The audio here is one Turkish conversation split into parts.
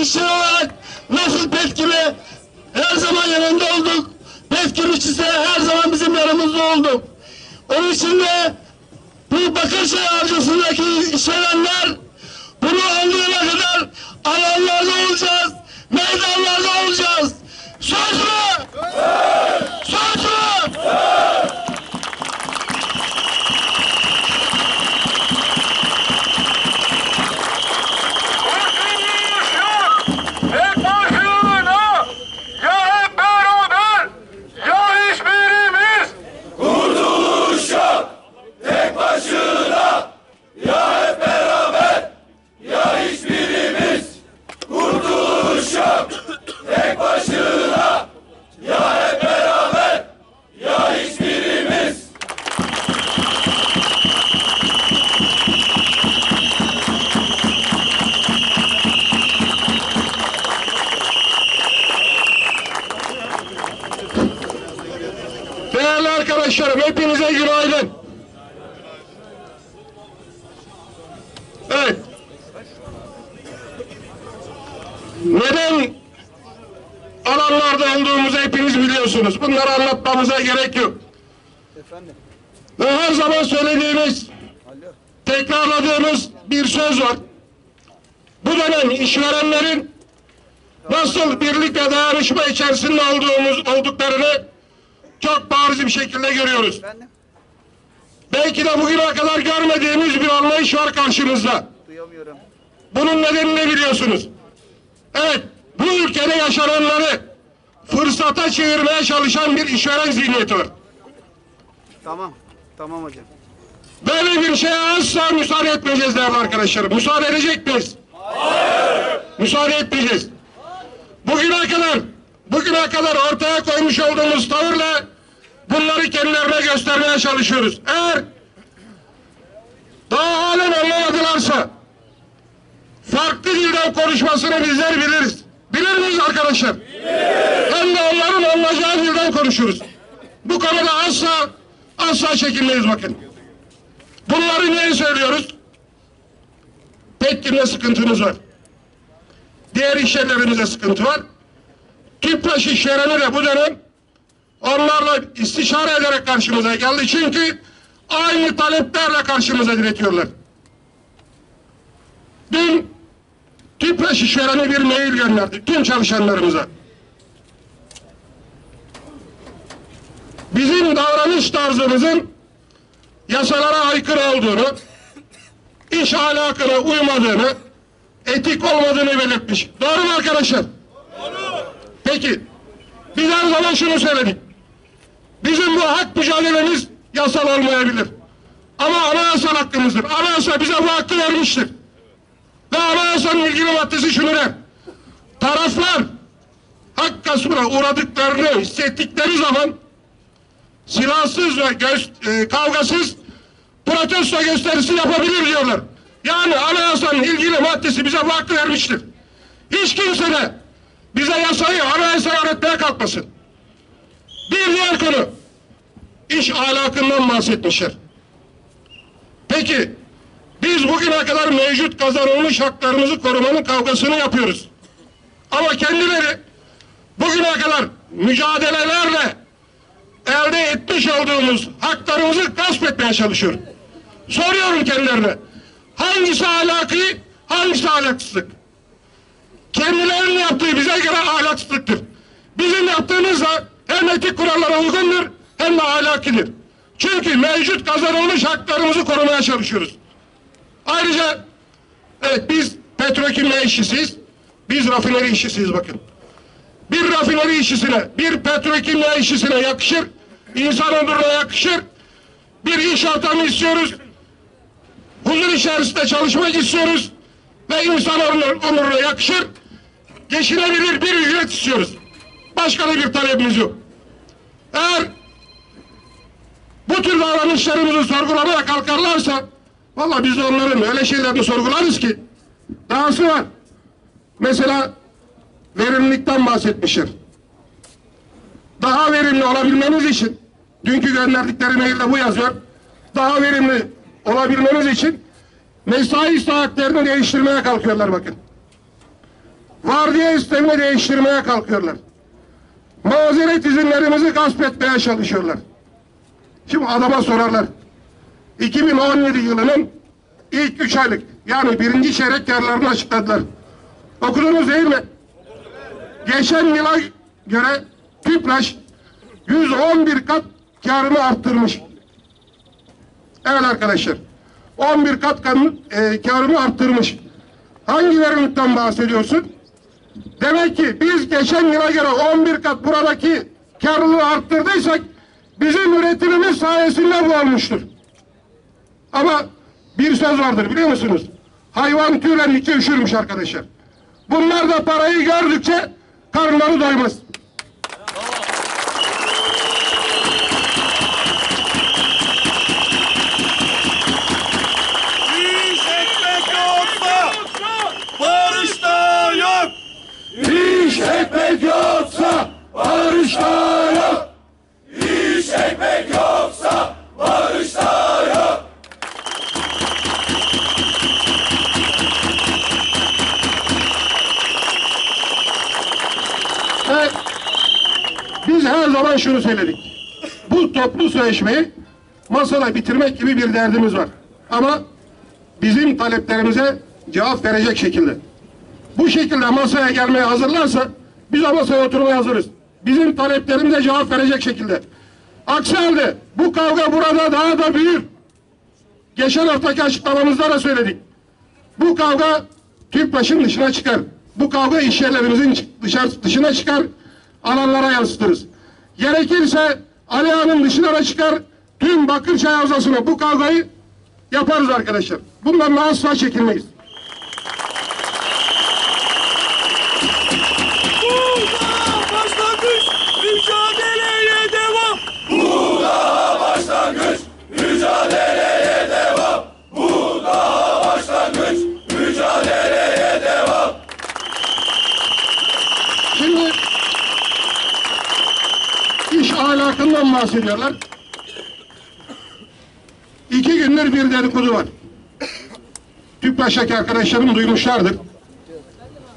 İşçi olarak nasıl Petkim'e her zaman yanında olduk. Petkim işçisi her zaman bizim yanımızda oldu. Onun için de bu Bakırçay avcısındaki işverenler bunu anlayana kadar alanlarda olacağız, meydanlarda olacağız. Söz mü? Söz mü? Kurtuluş yok. Tek başına. Ya hep beraber ya hiçbirimiz. Değerli arkadaşlarım hepinize günaydın. Evet. Neden alanlarda olduğumuzu hepiniz biliyorsunuz. Bunları anlatmamıza gerek yok. Ve her zaman söylediğimiz, tekrarladığımız bir söz var. Bu dönem işverenlerin nasıl birlik ve dayanışma içerisinde olduğumuz olduklarını çok bariz bir şekilde görüyoruz. Belki de bugüne kadar görmediğimiz bir anlayış var karşımızda. Duyamıyorum. Bunun nedenini biliyorsunuz. Evet, bu ülkede yaşananları fırsata çevirmeye çalışan bir işveren zihniyeti var. Tamam. Tamam hocam. Böyle bir şeye asla müsaade etmeyeceğiz değerli arkadaşlarım. Müsaade edecek miyiz? Hayır. Müsaade etmeyeceğiz. Bugüne kadar, bugüne kadar ortaya koymuş olduğumuz tavırla bunları kendilerine göstermeye çalışıyoruz. Eğer daha halen anlamadılarsa farklı dilden konuşmasını bizler biliriz. Bilir miyiz arkadaşlar? Hem de onların anlayacağı dilden konuşuruz. Bu konuda asla asla çekinmeyiz bakın. Bunları niye söylüyoruz? Petkim'de sıkıntımız var. Diğer iş yerlerimizde sıkıntı var. Tüpraş işvereni de bu dönem onlarla istişare ederek karşımıza geldi. Çünkü aynı taleplerle karşımıza diretiyorlar. Dün Tüpraş işvereni bir mail gönderdi tüm çalışanlarımıza. Bizim davranış tarzımızın yasalara aykırı olduğunu, iş ahlakına uymadığını, etik olmadığını belirtmiş. Doğru mu arkadaşlar? Doğru. Peki, biz her zaman şunu söyledik. Bizim bu hak mücadelemiz yasal olmayabilir. Ama anayasal hakkımızdır. Anayasa bize bu hakkı vermiştir. Ve anayasanın ilgili maddesi der. Taraflar hak gaspına uğradıklarını hissettikleri zaman silahsız ve göz, e, kavgasız protesto gösterisi yapabilir diyorlar. Yani anayasanın ilgili maddesi bize bu hakkı vermiştir. Hiç kimse de bize yasayı anayasaya öğretmeye kalkmasın. Bir diğer konu, iş ahlakından bahsetmişler. Peki, biz bugüne kadar mevcut kazanılmış haklarımızı korumanın kavgasını yapıyoruz. Ama kendileri bugüne kadar mücadelelerle elde etmiş olduğumuz haklarımızı gasp etmeye çalışıyor. Soruyorum kendilerine. Hangisi ahlaki, hangisi ahlaksızlık? Kendilerinin yaptığı bize göre ahlaksızlıktır. Bizim yaptığımız da hem etik kurallara uygundur hem de ahlakidir. Çünkü mevcut kazanılmış haklarımızı korumaya çalışıyoruz. Ayrıca evet biz petrokimya işçisiyiz. Biz rafineri işçisiyiz bakın. Bir rafineri işçisine, bir petrokimya işçisine yakışır, insan onuruna yakışır. Bir iş ortamı istiyoruz. Huzur içerisinde çalışmak istiyoruz. Ve insan onur- onuruna yakışır. Geçinebilir bir ücret istiyoruz. Başka da bir talebimiz yok. Eğer bu tür davranışlarımızı sorgulamaya kalkarlarsa Vallahi biz onların öyle şeylerini sorgularız ki. Dahası var. Mesela verimlilikten bahsetmişler. Daha verimli olabilmeniz için dünkü gönderdikleri mailde bu yazıyor. Daha verimli olabilmeniz için mesai saatlerini değiştirmeye kalkıyorlar bakın. vardiya sistemini değiştirmeye kalkıyorlar. Mazeret izinlerimizi gasp etmeye çalışıyorlar. Şimdi adama sorarlar. 2017 yılının ilk üç aylık yani birinci çeyrek karlarını açıkladılar. Okudunuz değil mi? Geçen yıla göre TÜPRAŞ 111 kat karını arttırmış. Evet arkadaşlar. 11 kat kan, e, karını arttırmış. Hangi verimlilikten bahsediyorsun? Demek ki biz geçen yıla göre 11 kat buradaki karlılığı arttırdıysak bizim üretimimiz sayesinde bu olmuştur. Ama bir söz vardır biliyor musunuz? Hayvan tüylendikçe üşürmüş arkadaşlar. Bunlar da parayı gördükçe karınları doymaz. İş ekmek yoksa barış da yok. İş ekmek yoksa barış da yok. İş ekmek yoksa barış da yok. Evet. Biz her zaman şunu söyledik. Bu toplu sözleşmeyi masada bitirmek gibi bir derdimiz var. Ama bizim taleplerimize cevap verecek şekilde. Bu şekilde masaya gelmeye hazırlarsa biz masaya oturmaya hazırız. Bizim taleplerimize cevap verecek şekilde. Aksi halde bu kavga burada daha da büyür. Geçen haftaki açıklamamızda da söyledik. Bu kavga TÜPRAŞ'ın dışına çıkar. Bu kavga iş yerlerimizin dışına çıkar, alanlara yansıtırız. Gerekirse Ali Ağa'nın dışına da çıkar, tüm Bakırçay Havzası'na bu kavgayı yaparız arkadaşlar. Bundan da asla çekinmeyiz. Burada başlangıç mücadeleye devam. Burada başlangıç mücadeleye devam. Burada başlangıç mücadeleye devam. Şimdi iş ahlakından bahsediyorlar. İki gündür bir dedikodu var. Tüpraş'taki arkadaşlarım duymuşlardır.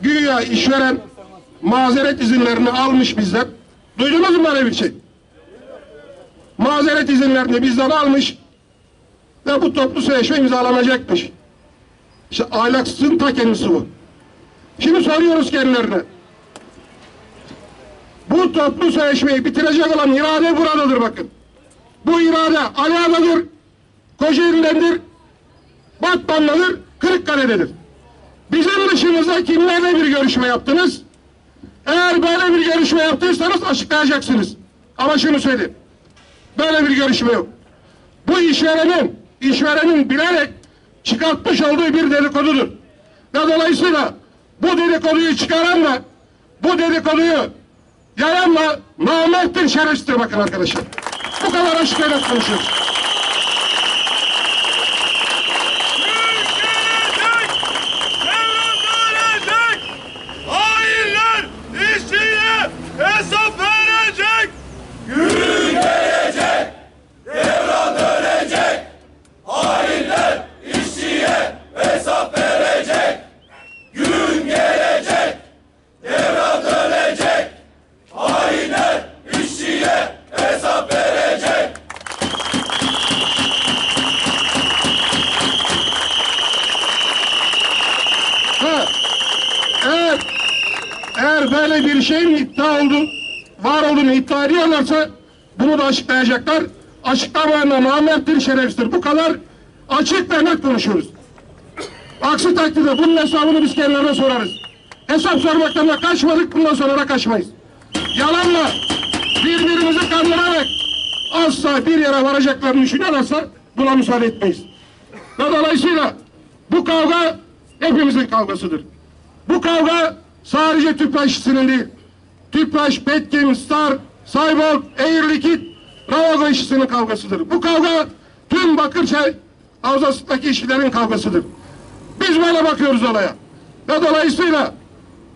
Güya işveren mazeret izinlerini almış bizden. Duydunuz mu böyle bir şey? Mazeret izinlerini bizden almış ve bu toplu sözleşme imzalanacakmış. İşte ahlaksızın ta kendisi bu. Şimdi soruyoruz kendilerine. Bu toplu sözleşmeyi bitirecek olan irade buradadır bakın. Bu irade Aliağa'dadır, Kocaeli'dendir, Batman'dadır, Kırıkkale'dedir. Bizim dışımızda kimlerle bir görüşme yaptınız? Eğer böyle bir görüşme yaptıysanız açıklayacaksınız. Ama şunu söyleyeyim. Böyle bir görüşme yok. Bu işverenin, işverenin bilerek çıkartmış olduğu bir dedikodudur. Ve dolayısıyla bu dedikoduyu çıkaran da bu dedikoduyu yayanla namerttir şerefsizdir bakın arkadaşlar. Bu kadar açık konuşuyoruz. Bir şeyin iddia oldu, var olduğunu iddia ediyorlarsa bunu da açıklayacaklar. Açıklamayan da namerttir, şerefsizdir. Bu kadar açık ve net konuşuyoruz. Aksi takdirde bunun hesabını biz kendilerine sorarız. Hesap sormaktan da kaçmadık, bundan sonra da kaçmayız. Yalanla birbirimizi kandırarak asla bir yere varacaklarını düşünüyorlarsa buna müsaade etmeyiz. Ve dolayısıyla bu kavga hepimizin kavgasıdır. Bu kavga sadece Tüpraş işçisinin değil. Tüpraş, Petkim, Star, Saybolt, Air Liquid, Ravago işçisinin kavgasıdır. Bu kavga tüm Bakırçay havzasındaki işçilerin kavgasıdır. Biz böyle bakıyoruz olaya. Ve dolayısıyla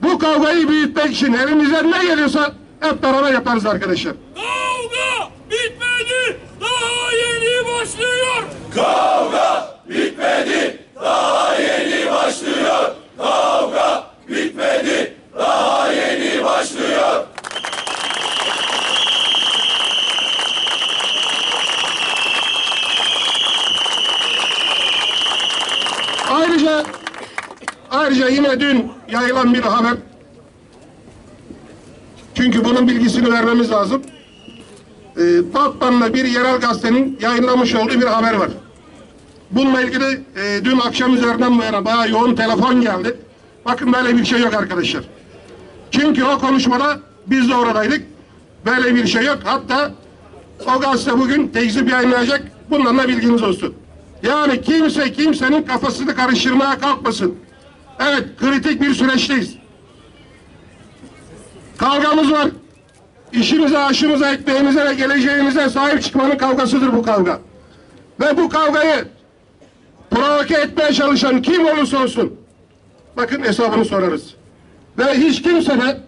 bu kavgayı büyütmek için elimizden ne geliyorsa hep beraber yaparız arkadaşlar. Kavga bitmedi, daha yeni başlıyor. Kavga bitmedi, daha yeni başlıyor. Kavga bitmedi, yayılan bir haber. Çünkü bunun bilgisini vermemiz lazım. Ee, Batman'la bir yerel gazetenin yayınlamış olduğu bir haber var. Bununla ilgili e, dün akşam üzerinden bu yana bayağı yoğun telefon geldi. Bakın böyle bir şey yok arkadaşlar. Çünkü o konuşmada biz de oradaydık. Böyle bir şey yok. Hatta o gazete bugün tekzip yayınlayacak. Bundan da bilginiz olsun. Yani kimse kimsenin kafasını karıştırmaya kalkmasın. Evet kritik bir süreçteyiz. Kavgamız var. İşimize, aşımıza, ekmeğimize ve geleceğimize sahip çıkmanın kavgasıdır bu kavga. Ve bu kavgayı provoke etmeye çalışan kim olursa olsun bakın hesabını sorarız. Ve hiç kimse de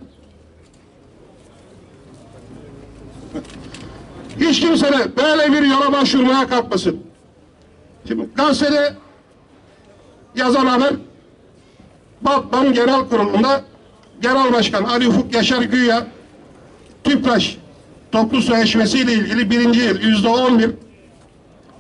hiç kimse de böyle bir yola başvurmaya kalkmasın. Şimdi gazetede yazan haber Batman Genel Kurulu'nda Genel Başkan Ali Ufuk Yaşar Güya TÜPRAŞ toplu sözleşmesi ilgili birinci yıl yüzde on bir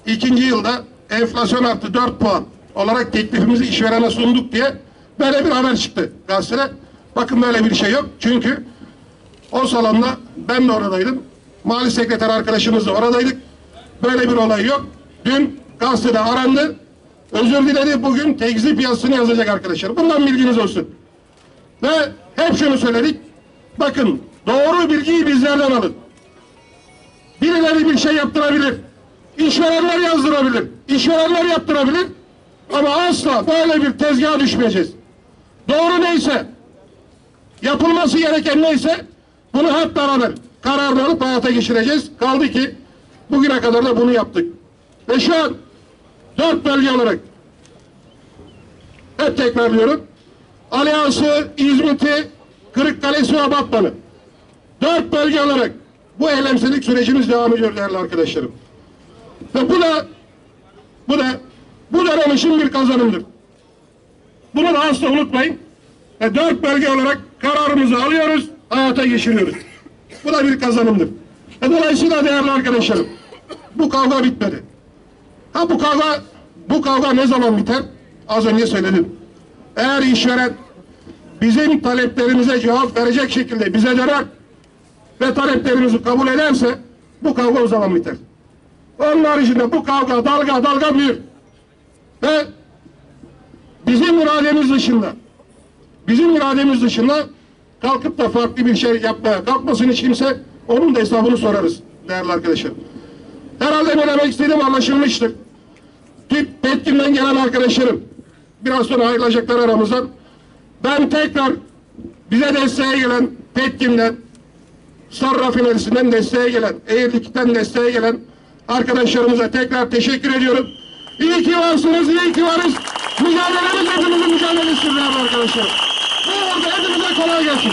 ikinci yılda enflasyon arttı 4 puan olarak teklifimizi işverene sunduk diye böyle bir haber çıktı gazetede. Bakın böyle bir şey yok. Çünkü o salonda ben de oradaydım. Mali sekreter arkadaşımız da oradaydık. Böyle bir olay yok. Dün gazetede arandı. Özür diledi. Bugün tekzip yazısını yazacak arkadaşlar. Bundan bilginiz olsun. Ve hep şunu söyledik. Bakın doğru bilgiyi bizlerden alın. Birileri bir şey yaptırabilir. İşverenler yazdırabilir. İşverenler yaptırabilir. Ama asla böyle bir tezgaha düşmeyeceğiz. Doğru neyse, yapılması gereken neyse bunu hep beraber kararını alıp hayata geçireceğiz. Kaldı ki bugüne kadar da bunu yaptık. Ve şu an dört bölge olarak hep tekrarlıyorum. Alyansı, İzmit'i, Kırıkkale'si ve Batman'ı. Dört bölge olarak bu eylemsizlik sürecimiz devam ediyor değerli arkadaşlarım. Ve bu da bu da bu dönem için bir kazanımdır. Bunu da asla unutmayın. Ve dört bölge olarak kararımızı alıyoruz, hayata geçiriyoruz. Bu da bir kazanımdır. Ve dolayısıyla değerli arkadaşlarım, bu kavga bitmedi. Ha bu kavga, bu kavga ne zaman biter? Az önce söyledim. Eğer işveren bizim taleplerimize cevap verecek şekilde bize döner ve taleplerimizi kabul ederse bu kavga o zaman biter. Onun haricinde bu kavga dalga dalga büyür. Ve bizim irademiz dışında bizim irademiz dışında kalkıp da farklı bir şey yapmaya kalkmasın hiç kimse onun da hesabını sorarız değerli arkadaşlar. Herhalde ne demek istediğim anlaşılmıştır. Tip Petkin'den gelen arkadaşlarım biraz sonra ayrılacaklar aramızdan. Ben tekrar bize desteğe gelen Petkin'den Star Rafinerisi'nden desteğe gelen, Eğirlik'ten desteğe gelen arkadaşlarımıza tekrar teşekkür ediyorum. İyi ki varsınız, iyi ki varız. Mücadelemiz hepimizin mücadelesidir arkadaşlar. Bu arada hepimize kolay gelsin.